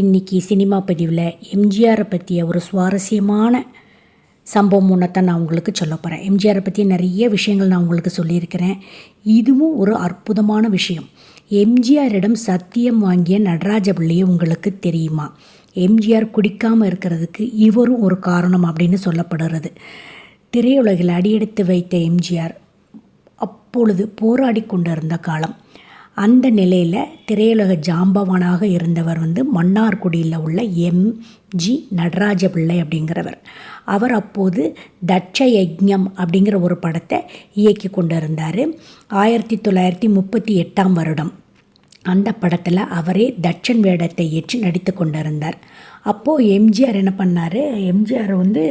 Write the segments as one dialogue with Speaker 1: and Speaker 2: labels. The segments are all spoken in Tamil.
Speaker 1: இன்றைக்கி சினிமா பதிவில் எம்ஜிஆரை பற்றிய ஒரு சுவாரஸ்யமான சம்பவம் ஒன்றைத்தான் நான் உங்களுக்கு சொல்ல போகிறேன் எம்ஜிஆரை பற்றி நிறைய விஷயங்கள் நான் உங்களுக்கு சொல்லியிருக்கிறேன். இதுவும் ஒரு அற்புதமான விஷயம். எம்ஜிஆரிடம் சத்தியம் வாங்கிய நடராஜ பிள்ளையை உங்களுக்கு தெரியுமா? எம்ஜிஆர் குடிக்காமல் இருக்கிறதுக்கு இவரும் ஒரு காரணம் அப்படின்னு சொல்லப்படுறது. திரையுலகில் அடியெடுத்து வைத்த எம்ஜிஆர் அப்பொழுது போராடி கொண்டிருந்த காலம். அந்த நிலையில் திரையுலக ஜாம்பவானாக இருந்தவர் வந்து மன்னார்குடியில் உள்ள எம்ஜி நடராஜ பிள்ளை அப்படிங்கிறவர். அவர் அப்போது தட்ச யஜ்யம் அப்படிங்கிற ஒரு படத்தை இயக்கி கொண்டிருந்தார். ஆயிரத்தி தொள்ளாயிரத்தி முப்பத்தி எட்டாம் வருடம். அந்த படத்தில் அவரே தட்சன் வேடத்தை ஏற்று நடித்து கொண்டிருந்தார். அப்போது எம்ஜிஆர் என்ன பண்ணார்? எம்ஜிஆர் வந்து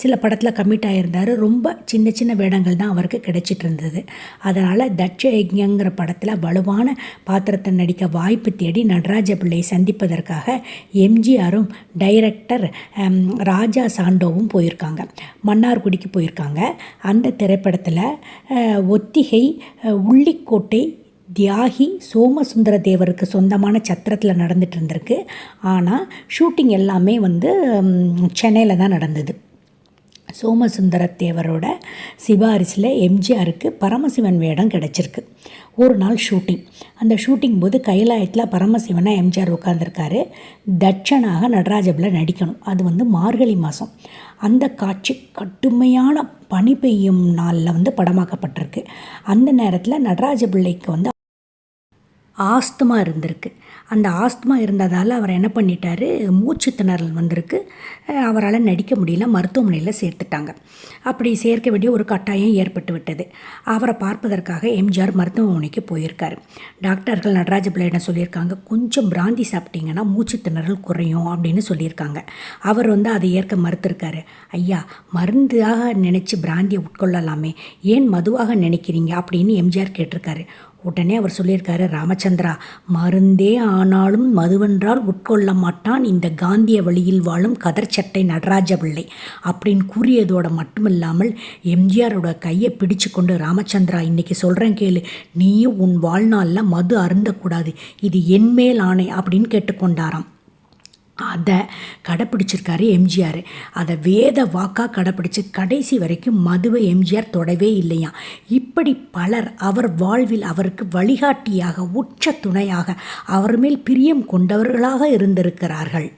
Speaker 1: சில படத்தில் கமிட் ஆகியிருந்தார் ரொம்ப சின்ன சின்ன வேடங்கள் தான் அவருக்கு கிடைச்சிட்டு இருந்தது. அதனால் தட்ச யஜ்யங்கிற படத்தில் வலுவான பாத்திரத்தை நடிக்க வாய்ப்பு தேடி நடராஜ பிள்ளையை சந்திப்பதற்காக எம்ஜிஆரும் டைரக்டர் ராஜா சாண்டோவும் போயிருக்காங்க. மன்னார்குடிக்கு போயிருக்காங்க. அந்த திரைப்படத்தில் ஒத்திகை உள்ளிக்கோட்டை தியாகி சோமசுந்தர தேவருக்கு சொந்தமான சத்திரத்தில் நடந்துட்டு இருந்திருக்கு ஆனால் ஷூட்டிங் எல்லாமே வந்து சென்னையில் தான் நடந்தது. சோமசுந்தர தேவரோட சிபாரிசில் எம்ஜிஆருக்கு பரமசிவன் வேடம் கிடச்சிருக்கு. ஒரு நாள் ஷூட்டிங் அந்த ஷூட்டிங் போது கைலாயத்தில் பரமசிவனாக எம்ஜிஆர் உட்காந்துருக்காரு தட்சனாக நடராஜபில் நடிக்கணும். அது வந்து மார்கழி மாதம் அந்த காட்சி கடுமையான பனி பெய்யும் நாளில் வந்து படமாக்கப்பட்டிருக்கு. அந்த நேரத்தில் நடராஜ பிள்ளைக்கு வந்து ஆஸ்துமா இருந்திருக்கு. அந்த ஆஸ்துமா இருந்ததால் அவர் என்ன பண்ணிட்டார்? மூச்சு திணறல் வந்திருக்கு. அவரால் நடிக்க முடியல மருத்துவமனையில் சேர்த்துட்டாங்க. அப்படி சேர்க்க வேண்டிய ஒரு கட்டாயம் ஏற்பட்டு விட்டது. அவரை பார்ப்பதற்காக எம்ஜிஆர் மருத்துவமனைக்கு போயிருக்கார். டாக்டர்கள் நடராஜ பிள்ளையிடம் சொல்லியிருக்காங்க? கொஞ்சம் பிராந்தி சாப்பிட்டீங்கன்னா மூச்சு திணறல் குறையும் அப்படின்னு சொல்லியிருக்காங்க. அவர் வந்து அதை ஏற்க மறுத்திருக்காரு. ஐயா மருந்தாக நினச்சி பிராந்தியை உட்கொள்ளலாமே. ஏன் மதுவாக நினைக்கிறீங்க? அப்படின்னு எம்ஜிஆர் கேட்டிருக்காரு. உடனே அவர் சொல்லியிருக்காரு ராமச்சந்திரா மருந்தே ஆனாலும் மதுவென்றால் உட்கொள்ள மாட்டான். இந்த காந்திய வழியில் வாழும் கதர்ச்சட்டை நடராஜ பிள்ளை. அப்படின்னு கூறியதோட மட்டுமில்லாமல் எம்ஜிஆரோட கையை பிடிச்சு கொண்டு ராமச்சந்திரா இன்னைக்கு சொல்கிறேன் கேளு. நீயும் உன் வாழ்நாளில் மது அருந்தக்கூடாது. இது என் மேல் ஆணை அப்படின்னு கேட்டுக்கொண்டாராம். அதை கடைப்பிடிச்சிருக்காரு எம்ஜிஆர். அதை வேத வாக்காக கடைப்பிடிச்சு கடைசி வரைக்கும் மதுவை எம்ஜிஆர் தொடவே இல்லையா இப்படி பலர் அவர் வாழ்வில் அவருக்கு வழிகாட்டியாக உச்ச துணையாக அவர் மேல் பிரியம் கொண்டவர்களாக இருந்திருக்கிறார்கள்.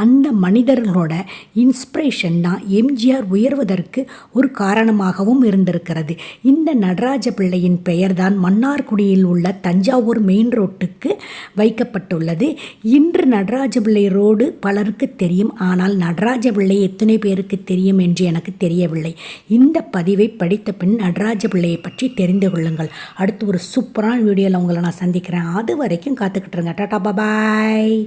Speaker 1: அந்த மனிதர்களோட இன்ஸ்பிரேஷன் தான் எம்ஜிஆர் உயர்வதற்கு ஒரு காரணமாகவும் இருந்திருக்கிறது. இந்த நடராஜ பிள்ளையின் பெயர்தான் மன்னார்குடியில் உள்ள தஞ்சாவூர் மெயின் ரோட்டுக்கு வைக்கப்பட்டுள்ளது. இன்று நடராஜ பிள்ளை ரோடு பலருக்கு தெரியும். ஆனால் நடராஜ பிள்ளை எத்தனை பேருக்கு தெரியும் என்று எனக்கு தெரியவில்லை. இந்த பதிவை படித்த பின் நடராஜ பிள்ளையை பற்றி தெரிந்து கொள்ளுங்கள். அடுத்து ஒரு சூப்பரான வீடியோவில் உங்களை நான் சந்திக்கிறேன். அது வரைக்கும் காத்துக்கிட்டுருங்க டாடா பாய்